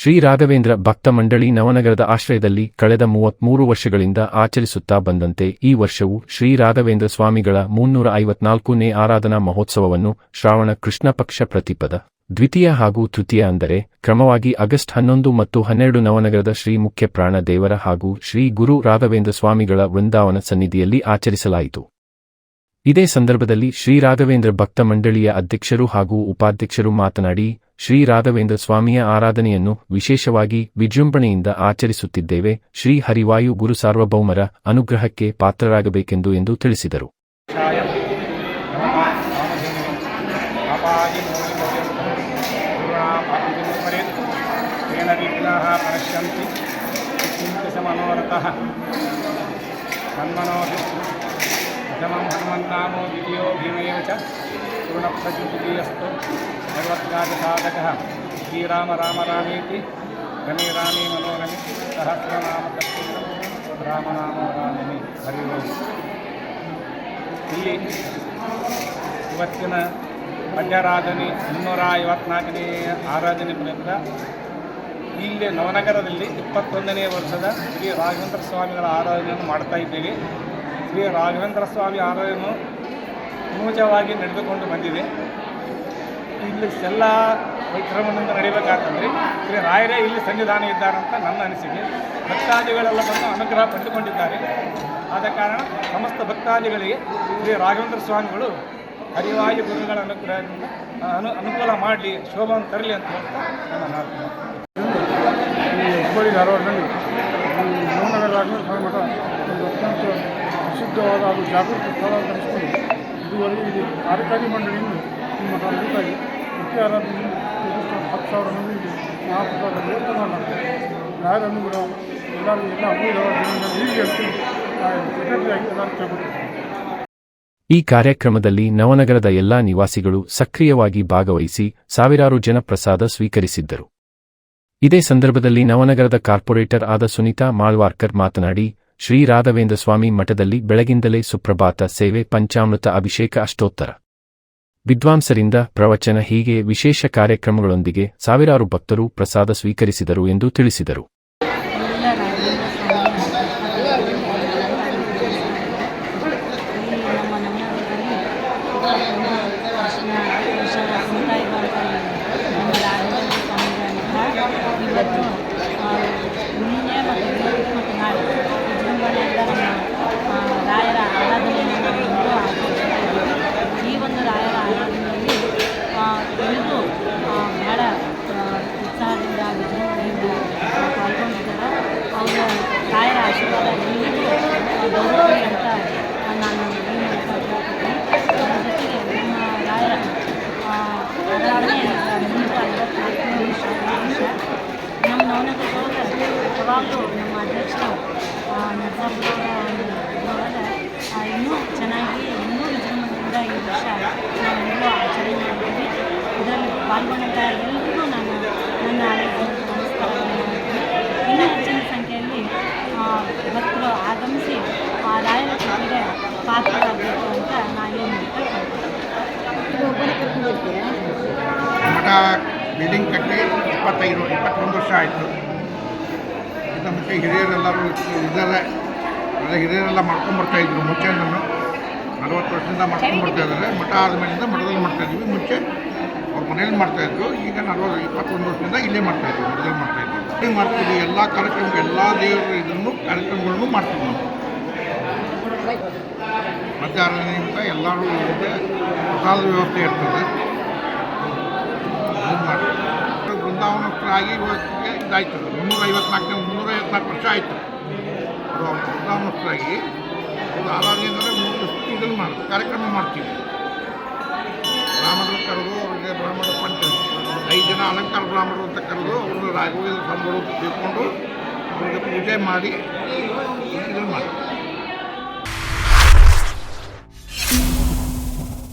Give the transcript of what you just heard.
ಶ್ರೀ ರಾಘವೇಂದ್ರ ಭಕ್ತ ಮಂಡಳಿ ನವನಗರದ ಆಶ್ರಯದಲ್ಲಿ ಕಳೆದ ಮೂವತ್ಮೂರು ವರ್ಷಗಳಿಂದ ಆಚರಿಸುತ್ತಾ ಬಂದಂತೆ ಈ ವರ್ಷವೂ ಶ್ರೀ ರಾಘವೇಂದ್ರ ಸ್ವಾಮಿಗಳ ಮುನ್ನೂರ ಐವತ್ನಾಲ್ಕನೇ ಆರಾಧನಾ ಮಹೋತ್ಸವವನ್ನು ಶ್ರಾವಣ ಕೃಷ್ಣ ಪಕ್ಷ ಪ್ರತಿಪದ. ದ್ವಿತೀಯ ಹಾಗೂ ತೃತೀಯ ಅಂದರೆ ಕ್ರಮವಾಗಿ ಆಗಸ್ಟ್ ಹನ್ನೊಂದು ಮತ್ತು ಹನ್ನೆರಡು ನವನಗರದ ಶ್ರೀ ಮುಖ್ಯ ಪ್ರಾಣ ದೇವರ ಹಾಗೂ ಶ್ರೀ ಗುರು ರಾಘವೇಂದ್ರ ಸ್ವಾಮಿಗಳ ವೃಂದಾವನ ಸನ್ನಿಧಿಯಲ್ಲಿ ಆಚರಿಸಲಾಯಿತು. ಇದೇ ಸಂದರ್ಭದಲ್ಲಿ ಶ್ರೀ ರಾಘವೇಂದ್ರ ಭಕ್ತ ಮಂಡಳಿಯ ಅಧ್ಯಕ್ಷರು ಹಾಗೂ ಉಪಾಧ್ಯಕ್ಷರು ಮಾತನಾಡಿ ಶ್ರೀ ರಾಘವೇಂದ್ರ ಸ್ವಾಮಿಯ ಆರಾಧನೆಯನ್ನು ವಿಶೇಷವಾಗಿ ವಿಜೃಂಭಣೆಯಿಂದ ಆಚರಿಸುತ್ತಿದ್ದೇವೆ ಶ್ರೀ ಹರಿವಾಯು ಗುರು ಸಾರ್ವಭೌಮರ ಅನುಗ್ರಹಕ್ಕೆ ಪಾತ್ರರಾಗಬೇಕೆಂದು ಎಂದು ತಿಳಿಸಿದರು ಪ್ರಥಮಂ ಹನುಮನ್ನಾಮೋ ದ್ವಿತೀಯೋ ಭೀಮೇವ ಚ ಪೂರ್ಣಪ್ರತಿದ್ವಿತೀಯಸ್ತು ಶ್ರೀರಾಮ ರಾಮ ರಾಮೇತಿ ರಮೇ ರಾಮೇ ಮನೋರಮಿ ಸಹಸ್ರನಾಮ ತತ್ಪುರುಷಂ ರಾಮನಾಮ ರಾಮನಿ ಹರಿ ಇಲ್ಲಿ ಇವತ್ತಿನ ಪಂಡ್ಯಾರಾಧನೆ ಮುನ್ನೂರ ಐವತ್ನಾಲ್ಕನೇ ಆರಾಧನೆ ಪ್ರಯುಕ್ತ ಇಲ್ಲಿ ನವನಗರದಲ್ಲಿ ಇಪ್ಪತ್ತೊಂದನೇ ವರ್ಷದ ಶ್ರೀ ರಾಘವೇಂದ್ರ ಸ್ವಾಮಿಗಳ ಆರಾಧನೆಯನ್ನು ಮಾಡ್ತಾ ಇದ್ದೇವೆ. ಶ್ರೀ ರಾಘವೇಂದ್ರ ಸ್ವಾಮಿ ಆಲಯವನ್ನು ಮೂಜವಾಗಿ ನಡೆದುಕೊಂಡು ಬಂದಿದೆ. ಇಲ್ಲಿ ಎಲ್ಲ ವೈಕ್ರಮದಿಂದ ನಡೀಬೇಕಾದ್ರೆ ಶ್ರೀ ರಾಯರೇ ಇಲ್ಲಿ ಸನ್ನಿಧಾನ ಇದ್ದಾರಂತ ನನ್ನ ಅನಿಸಿಕೆ. ಭಕ್ತಾದಿಗಳೆಲ್ಲ ಬಂದು ಅನುಗ್ರಹ ಪಡೆದುಕೊಂಡಿದ್ದಾರೆ. ಆದ ಕಾರಣ ಸಮಸ್ತ ಭಕ್ತಾದಿಗಳಿಗೆ ಶ್ರೀ ರಾಘವೇಂದ್ರ ಸ್ವಾಮಿಗಳು ಹರಿವಾಯು ಗುರುಗಳ ಅನುಗ್ರಹದಿಂದ ಅನು, ಅನುಕೂಲ ಮಾಡಲಿ, ಶೋಭವನ್ನು ತರಲಿ ಅಂತ ಹೇಳ್ತಾ ನನ್ನ ಈ ಹುಬ್ಬಳ್ಳಿ ಧಾರವಾಡದಲ್ಲಿ ನವನಗರ ರಾಘವೇಂದ್ರ ಸ್ವಾಮಿ ಒಂದು ಅತ್ಯಂತ ಪ್ರಸಿದ್ಧವಾದ ಜಾಗೃತ ಇದು ಕಾರ್ಯಕಾರಿ ನಡೀತಾಗಿ ಮುಖ್ಯ ಹತ್ತು ಸಾವಿರ ಯಾರನ್ನು ಕೂಡ ಎಲ್ಲ ಎಲ್ಲರೂ ಕೇಳ್ಕೊಳ್ತಾರೆ ಈ ಕಾರ್ಯಕ್ರಮದಲ್ಲಿ ನವನಗರದ ಎಲ್ಲಾ ನಿವಾಸಿಗಳು ಸಕ್ರಿಯವಾಗಿ ಭಾಗವಹಿಸಿ ಸಾವಿರಾರು ಜನ ಪ್ರಸಾದ ಸ್ವೀಕರಿಸಿದ್ದರು ಇದೇ ಸಂದರ್ಭದಲ್ಲಿ ನವನಗರದ ಕಾರ್ಪೊರೇಟರ್ ಆದ ಸುನೀತಾ ಮಾಳ್ವಾರ್ಕರ್ ಮಾತನಾಡಿ ಶ್ರೀ ರಾಘವೇಂದ್ರ ಸ್ವಾಮಿ ಮಠದಲ್ಲಿ ಬೆಳಗಿಂದಲೇ ಸುಪ್ರಭಾತ ಸೇವೆ ಪಂಚಾಮೃತ ಅಭಿಷೇಕ ಅಷ್ಟೋತ್ತರ. ವಿದ್ವಾಂಸರಿಂದ ಪ್ರವಚನ ಹೀಗೆ ವಿಶೇಷ ಕಾರ್ಯಕ್ರಮಗಳೊಂದಿಗೆ ಸಾವಿರಾರು ಭಕ್ತರು ಪ್ರಸಾದ ಸ್ವೀಕರಿಸಿದರು ಎಂದು ತಿಳಿಸಿದರು ರಾಘವೇಂದ್ರ ಸ್ವಾಮಿ ಈ ನಮ್ಮ ನವನಗರದಲ್ಲಿ ಇಪ್ಪತ್ತೊಂದು ವರ್ಷದ ವರ್ಷದ ಸಮುದಾಯ ನಮ್ಮ ರಾಘವೇಂದ್ರ ಸ್ವಾಮಿಗಳ ಮಠ ಇವತ್ತು ಆ, ನಿನ್ನೆ ಮತ್ತು ಇವತ್ತು ಮತ್ತು ನಾಳೆ ವಿಜೃಂಭಣೆಯಿಂದ ನಮ್ಮ ಆ, ರಾಯರ ಆರಾಧನೆಯನ್ನು ನಾವು ಇಂದು ಆಚರಿಸ್ತಾ ಇದ್ದೀವಿ ಈ ಒಂದು ರಾಯರ ಆರಾಧನೆಯಲ್ಲಿ ಆ, ಎಲ್ಲರೂ ಆ, ಬಹಳ ಆ, ಉತ್ಸಾಹದಿಂದ ವಿಜೃಂಭಣೆಯಿಂದ ಆ, ಪಾಲ್ಗೊಂಡಿದ್ದಾರೆ ಅವರ ರಾಯರ ಆಶೀರ್ವಾದ ಎಲ್ಲರಿಗೂ ಆ, ಗೌರವವಾಗಿ ಅಂತ ಆ, ನಾನು ಈ ಮೂಲಕ ಹೇಳ್ಕೊತೀನಿ ಅದರ ಜೊತೆಗೆ ನಮ್ಮ ರಾಯರ ಆ, ಆರಾಧನೆ ಮುನ್ನೂರ ಐವತ್ನಾಲ್ಕನೇ ವರ್ಷ ಈ ವರ್ಷ ನಮ್ಮ ನವನಗರದೊಳಗೆ ಯಾವಾಗಲೂ ನಮ್ಮ ಅಧ್ಯಕ್ಷರು ಇನ್ನೂ ಚೆನ್ನಾಗಿ, ಇನ್ನೂ ವಿಜೃಂಭಣೆಯಿಂದ ಈ ವರ್ಷ ನಾವೆಲ್ಲರೂ ಆಚರಣೆ ಮಾಡಿದ್ದೀವಿ ಇದರಲ್ಲಿ ಪಾಲ್ಗೊಂಡಂಥ ಎಲ್ಲರಿಗೂ ನಾನು ನನ್ನ ನಮಸ್ಕಾರಗಳನ್ನು ಮಾಡ್ತೀನಿ ಇನ್ನೂ ಹೆಚ್ಚಿನ ಸಂಖ್ಯೆಯಲ್ಲಿ ಭಕ್ತರು ಆಗಮಿಸಿ ಆ ರಾಯರ ಕೃಪೆಗೆ ಪಾತ್ರರಾಗಬೇಕು ಅಂತ ನಾನು. ಮಠ ಬಿಲ್ಡಿಂಗ್ ಕಟ್ಟಿ ಇಪ್ಪತ್ತೈದು, ಇಪ್ಪತ್ತೊಂದು ವರ್ಷ ಆಯಿತು. ಮುಂಚೆ ಹಿರಿಯರೆಲ್ಲರೂ ಇದ್ದಾರೆ. ಎಲ್ಲ ಹಿರಿಯರೆಲ್ಲ ಮಾಡ್ಕೊಂಬರ್ತಾ ಇದ್ರು ಮುಂಚೆ ನಾನು. ನಲವತ್ತು ವರ್ಷದಿಂದ ಮಾಡ್ಕೊಂಬರ್ತಾ ಇದ್ದಾರೆ. ಮಠ ಆದಮೇಲಿಂದ ಮಠದಲ್ಲಿ ಮಾಡ್ತಾಯಿದ್ವಿ ಮುಂಚೆ ಅವ್ರ ಮನೇಲಿ ಮಾಡ್ತಾಯಿದ್ರು ಈಗ ನಲ್ವತ್ತು, ಇಪ್ಪತ್ತೊಂದು ವರ್ಷದಿಂದ ಇಲ್ಲೇ ಮಾಡ್ತಾಯಿದ್ವಿ ಮಠದಲ್ಲಿ ಮಾಡ್ತಾಯಿದ್ವಿ ಮಾಡ್ತೀವಿ. ಎಲ್ಲ ಕಾರ್ಯಕ್ರಮ, ಎಲ್ಲ ದೇವರ ಇದನ್ನು, ಕಾರ್ಯಕ್ರಮಗಳನ್ನು ಮಾಡ್ತೀವಿ ನಾವು. ಮಧ್ಯಾಹ್ನದಿಂದ ಎಲ್ಲರೂ ಪ್ರಸಾದ ವ್ಯವಸ್ಥೆ ಇರ್ತದೆ ಅದನ್ನ ಮಾಡ್ತೀವಿ ಇವತ್ತಿಗೆ ಇದಾಯ್ತು. ಮುನ್ನೂರ ಐವತ್ನಾಲ್ಕನೇ ಮುನ್ನೂರ ಐವತ್ನಾಲ್ಕು ವರ್ಷ ಆಯಿತು. ಅವರು ಅವ್ರು ಬೃಂದಾವನಸ್ಥರಾಗಿ ಇದು ಆರಾಧನೆ ಅಂದರೆ ಮೂರು ಇದನ್ನು ಮಾಡ್ತೀವಿ ಕಾರ್ಯಕ್ರಮ ಮಾಡ್ತೀವಿ. ಬ್ರಾಹ್ಮಣರು ಕರೆದು ಅವರಿಗೆ ಬ್ರಾಹ್ಮಣ ಪಂಚ ಐದು ಜನ ಅಲಂಕಾರ ಬ್ರಾಹ್ಮಣರು ಅಂತ ಕರೆದು ಅವರು ರಾಘವೇಂದ್ರ ಸಂಬಳ ತಿಳ್ಕೊಂಡು ಅವರಿಗೆ ಪೂಜೆ ಮಾಡಿ ಇದನ್ನು ಮಾಡ್ತೀವಿ